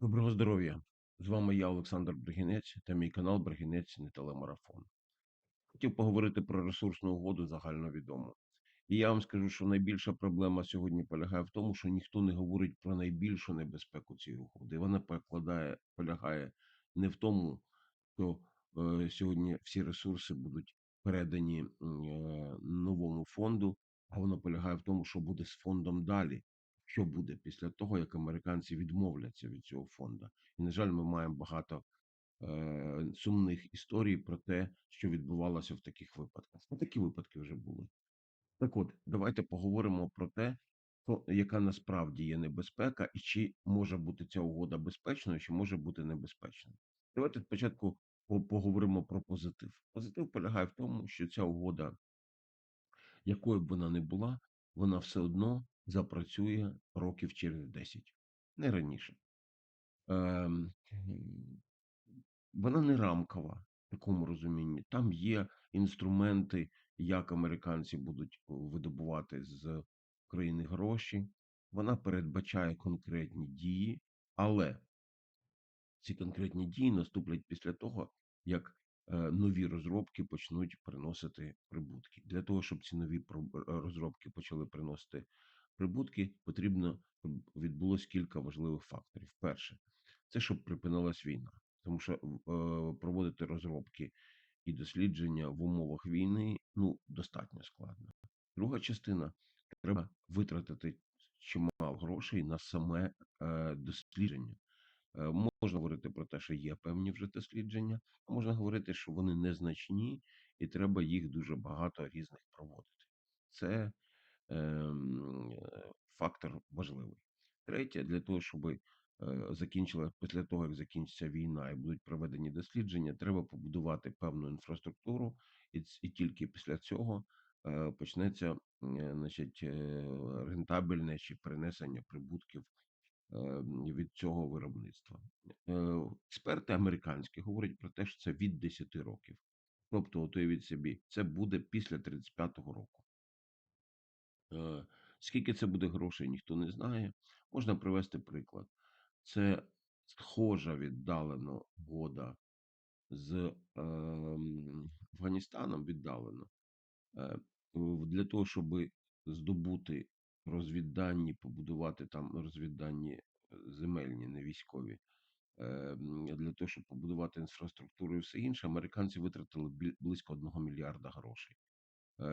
Доброго здоров'я! З вами я, Олександр Бригінець, та мій канал Бригінець не телемарафон. Хотів поговорити про ресурсну угоду загальновідому. І я вам скажу, що найбільша проблема сьогодні полягає в тому, що ніхто не говорить про найбільшу небезпеку цієї угоди. Вона покладає, полягає не в тому, що е, сьогодні всі ресурси будуть передані е, новому фонду, а вона полягає в тому, що буде з фондом далі. Що буде після того, як американці відмовляться від цього фонду? І, на жаль, ми маємо багато е, сумних історій про те, що відбувалося в таких випадках. Ну, такі випадки вже були. Так от, давайте поговоримо про те, що, яка насправді є небезпека, і чи може бути ця угода безпечною, чи може бути небезпечною. Давайте спочатку поговоримо про позитив. Позитив полягає в тому, що ця угода, якою б вона не була, вона все одно запрацює років через 10, не раніше. Ем, вона не рамкова в такому розумінні. Там є інструменти, як американці будуть видобувати з країни гроші. Вона передбачає конкретні дії, але ці конкретні дії наступлять після того, як е, нові розробки почнуть приносити прибутки. Для того, щоб ці нові е, розробки почали приносити прибутки, потрібно відбулось кілька важливих факторів. Перше, це щоб припинилась війна, тому що е, проводити розробки і дослідження в умовах війни ну достатньо складно. Друга частина треба витратити чимало грошей на саме е, дослідження. Е, Можна говорити про те, що є певні вже дослідження, а можна говорити, що вони незначні, і треба їх дуже багато різних проводити. Це фактор важливий. Третє, для того, щоб закінчила після того, як закінчиться війна і будуть проведені дослідження, треба побудувати певну інфраструктуру, і, і тільки після цього е, почнеться е, значить, е, рентабельне чи перенесення прибутків е, від цього виробництва. Е, Експерти американські говорять про те, що це від 10 років. Тобто, от уявіть собі, це буде після 35-го року. Е, Скільки це буде грошей, ніхто не знає. Можна привести приклад. Це схожа віддалено угода з ем, Афганістаном віддалено. Е, для того, щоб здобути розвіддані, побудувати там розвіддані е, земельні, не військові. е, Для того, щоб побудувати інфраструктуру і все інше, американці витратили близько 1 мільярда грошей.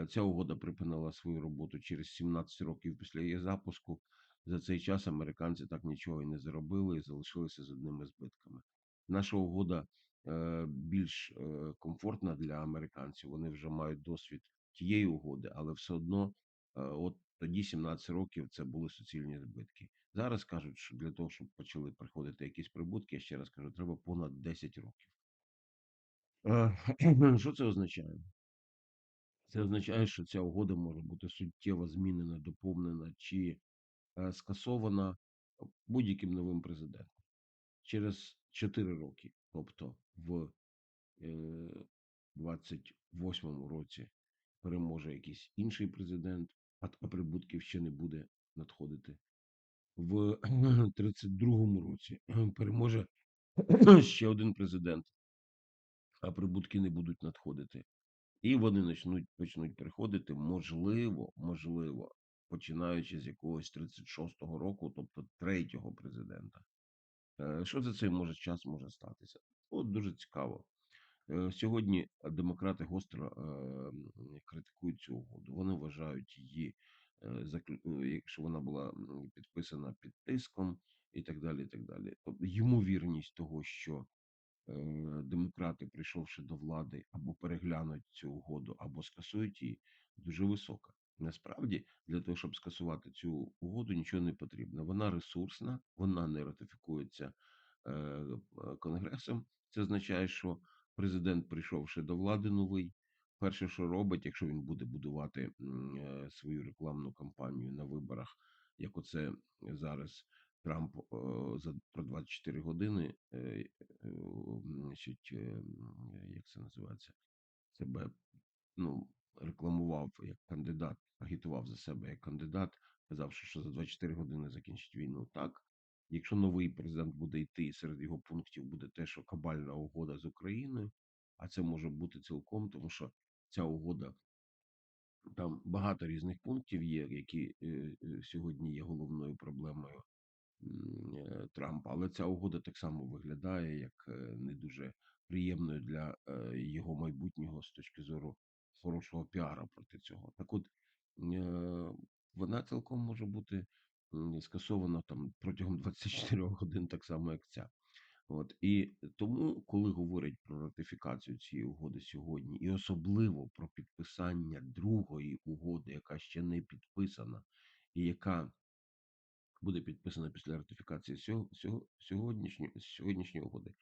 Ця угода припинила свою роботу через 17 років після її запуску. За цей час американці так нічого і не заробили і залишилися з одними збитками. Наша угода е, більш е, комфортна для американців. Вони вже мають досвід тієї угоди, але все одно, от тоді 17 років це були суцільні збитки. Зараз кажуть, що для того, щоб почали приходити якісь прибутки, я ще раз кажу, треба понад 10 років. Е, Що це означає? Це означає, що ця угода може бути суттєво змінена, доповнена чи е, скасована будь-яким новим президентом через 4 роки. Тобто в е, 28-му році переможе якийсь інший президент, а прибутків ще не буде надходити. В 32-му році переможе ще один президент, а прибутки не будуть надходити. І вони почнуть, почнуть приходити, можливо, можливо, починаючи з якогось 36-го року, тобто третього президента. Е, Що за цей може час може статися? От дуже цікаво. Е, Сьогодні демократи гостро е, критикують цю угоду. Вони вважають її, е, якщо вона була підписана під тиском і так далі. і так далі. Тобто ймовірність того, що демократи, прийшовши до влади, або переглянуть цю угоду, або скасують її, дуже висока. Насправді, для того, щоб скасувати цю угоду, нічого не потрібно. Вона ресурсна, вона не ратифікується е, е, конгресом. Це означає, що президент, прийшовши до влади новий, перше, що робить, якщо він буде будувати е, свою рекламну кампанію на виборах, як оце зараз Трамп е, за про 24 години, е, е, значить, як це називається, себе ну, рекламував як кандидат, агітував за себе як кандидат, казавши, що за 24 години закінчить війну. Так, Якщо новий президент буде йти, серед його пунктів буде те, що кабальна угода з Україною, а це може бути цілком, тому що ця угода там багато різних пунктів є, які сьогодні є головною проблемою Трампа. Але ця угода так само виглядає як е, не дуже приємною для е, його майбутнього з точки зору хорошого піара проти цього. Так от е, вона цілком може бути скасована там протягом 24 годин, так само як ця. От і тому, коли говорять про ратифікацію цієї угоди сьогодні, і особливо про підписання другої угоди, яка ще не підписана, і яка буде підписана після ратифікації сього, сього, сьогоднішньої, сьогоднішньої угоди,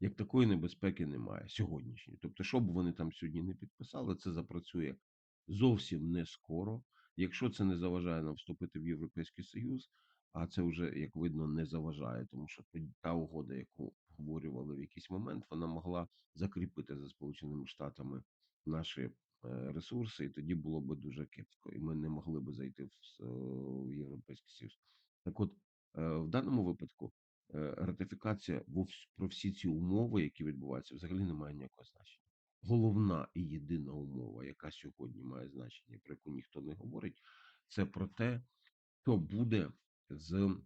як такої небезпеки немає сьогоднішньої. Тобто, що б вони там сьогодні не підписали, це запрацює зовсім не скоро. Якщо це не заважає нам вступити в Європейський Союз, а це вже, як видно, не заважає, тому що та угода, яку обговорювали в якийсь момент, вона могла закріпити за Сполученими Штатами наші е, ресурси, і тоді було би дуже кепсько, і ми не могли би зайти в, в Європейський Союз. Так от, е, в даному випадку е, ратифікація про всі ці умови, які відбуваються, взагалі не має ніякого значення. Головна і єдина умова, яка сьогодні має значення, про яку ніхто не говорить, це про те, що буде з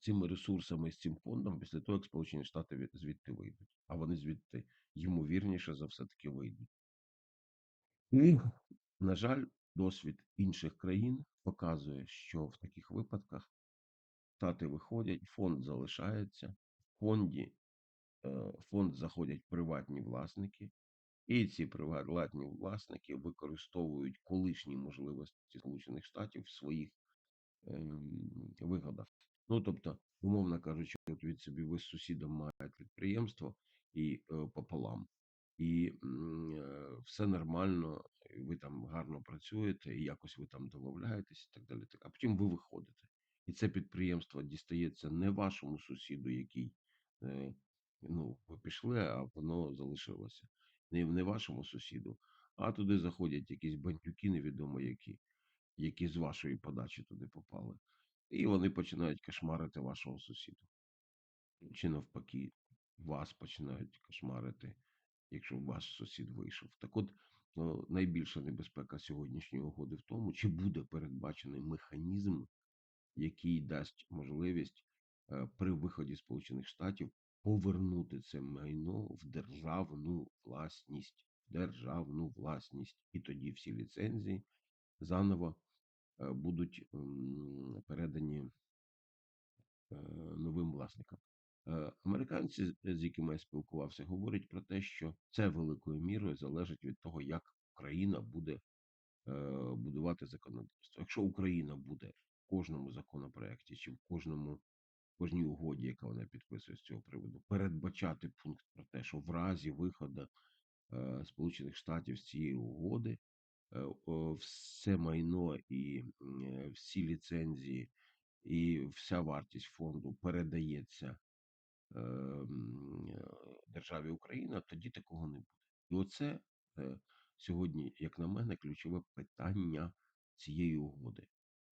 цими ресурсами, з цим фондом після того, як Сполучені Штати від- звідти вийдуть. А вони звідти ймовірніше за все таки вийдуть. І, на жаль, досвід інших країн показує, що в таких випадках Штати виходять, фонд залишається, в фонді е, фонд заходять приватні власники, і ці приватні власники використовують колишні можливості Сполучених Штатів в своїх ем, вигодах. Ну тобто, умовно кажучи, от від собі ви з сусідом маєте підприємство і е, пополам, і е, все нормально, ви там гарно працюєте, і якось ви там домовляєтесь, і так далі. Так. А потім ви виходите, і це підприємство дістається не вашому сусіду, який е, ну, ви пішли, а воно залишилося. Не, не вашому сусіду, а туди заходять якісь бандюки, невідомо які які з вашої подачі туди попали. І вони починають кошмарити вашого сусіда. Чи навпаки, вас починають кошмарити, якщо ваш сусід вийшов. Так от, найбільша небезпека сьогоднішньої угоди в тому, чи буде передбачений механізм, який дасть можливість е, при виході Сполучених Штатів повернути це майно в державну власність. Державну власність. І тоді всі ліцензії заново е, будуть передані е, новим власникам. Е, Американці, з якими я спілкувався, говорять про те, що це великою мірою залежить від того, як Україна буде е, будувати законодавство. Якщо Україна буде в кожному законопроекті чи в кожному кожній угоді, яка вона підписує з цього приводу, передбачати пункт про те, що в разі виходу е, Сполучених Штатів з цієї угоди е, все майно і е, всі ліцензії, і вся вартість фонду передається е, е, державі Україна, тоді такого не буде. І оце е, сьогодні, як на мене, ключове питання цієї угоди.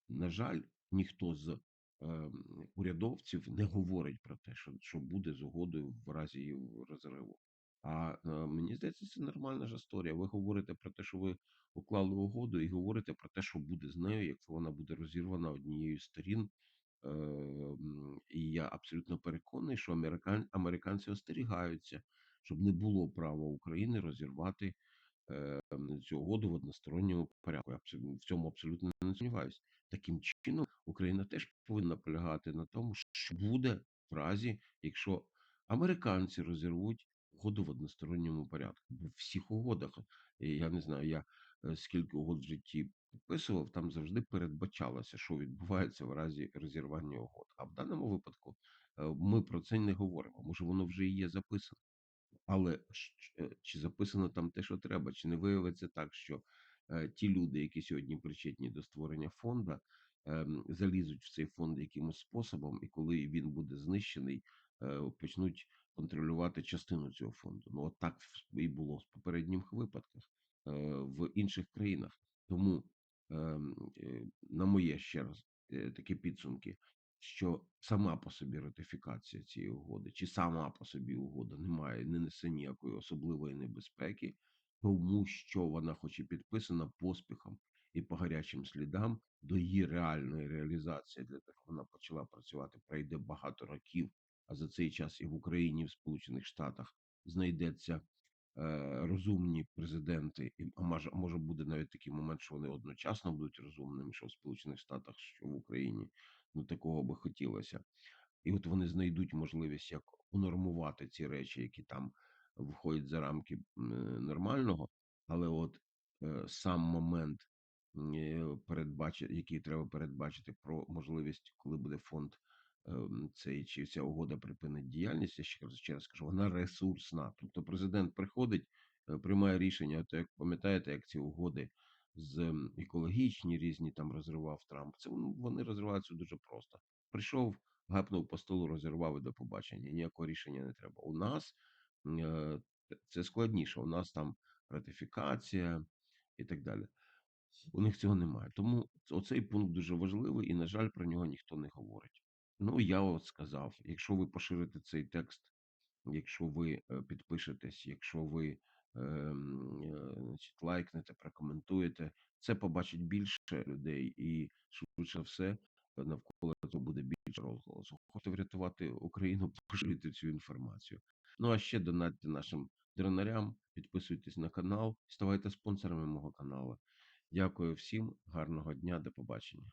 На жаль, ніхто з е, урядовців не говорить про те, що, буде з угодою в разі розриву. А е, мені здається, це нормальна ж історія. Ви говорите про те, що ви уклали угоду, і говорите про те, що буде з нею, якщо вона буде розірвана однією з сторін. Е, І я абсолютно переконаний, що американ, американці остерігаються, щоб не було права України розірвати е, цю угоду в односторонньому порядку. Я в цьому абсолютно не сумніваюся. Таким чином, Україна теж повинна полягати на тому, що буде в разі, якщо американці розірвуть угоду в односторонньому порядку. Бо в всіх угодах, я не знаю, я скільки угод в житті підписував, там завжди передбачалося, що відбувається в разі розірвання угод. А в даному випадку е, ми про це не говоримо. Може, воно вже і є записано. Але е, чи записано там те, що треба, чи не виявиться так, що е, ті люди, які сьогодні причетні до створення фонду, ем, залізуть в цей фонд якимось способом, і коли він буде знищений, е, почнуть контролювати частину цього фонду. Ну от так і було в попередніх випадках е, в інших країнах. Тому, ем, е, на моє ще раз е, такі підсумки, що сама по собі ратифікація цієї угоди, чи сама по собі угода не має, не несе ніякої особливої небезпеки, тому що вона, хоч і підписана поспіхом і по гарячим слідам, до її реальної реалізації, для того, вона почала працювати, пройде багато років. А за цей час і в Україні, і в Сполучених Штатах знайдеться е, розумні президенти, і може, може буде навіть такий момент, що вони одночасно будуть розумними, що в Сполучених Штатах, що в Україні. Ну такого би хотілося. І от вони знайдуть можливість як унормувати ці речі, які там виходять за рамки е, нормального, але от е, сам момент, е, передбачити, який треба передбачити про можливість, коли буде фонд цей чи ця угода припинить діяльність, я ще раз ще раз скажу, вона ресурсна. Тобто президент приходить, е, приймає рішення. От як пам'ятаєте, як ці угоди з екологічні різні там розривав Трамп. Це ну, вони розриваються дуже просто. Прийшов, гапнув по столу, розірвав і до побачення. Ніякого рішення не треба. У нас е, це складніше. У нас там ратифікація і так далі. У них цього немає. Тому оцей пункт дуже важливий, і, на жаль, про нього ніхто не говорить. Ну, я от сказав: якщо ви поширите цей текст, якщо ви е, підпишетесь, якщо ви ем, е, значить, лайкнете, прокоментуєте, це побачить більше людей, і швидше все навколо цього буде більше розголосу. Хочете врятувати Україну, поширюйте цю інформацію. Ну а ще донатьте нашим дронарям, підписуйтесь на канал, ставайте спонсорами мого каналу. Дякую всім, гарного дня, до побачення.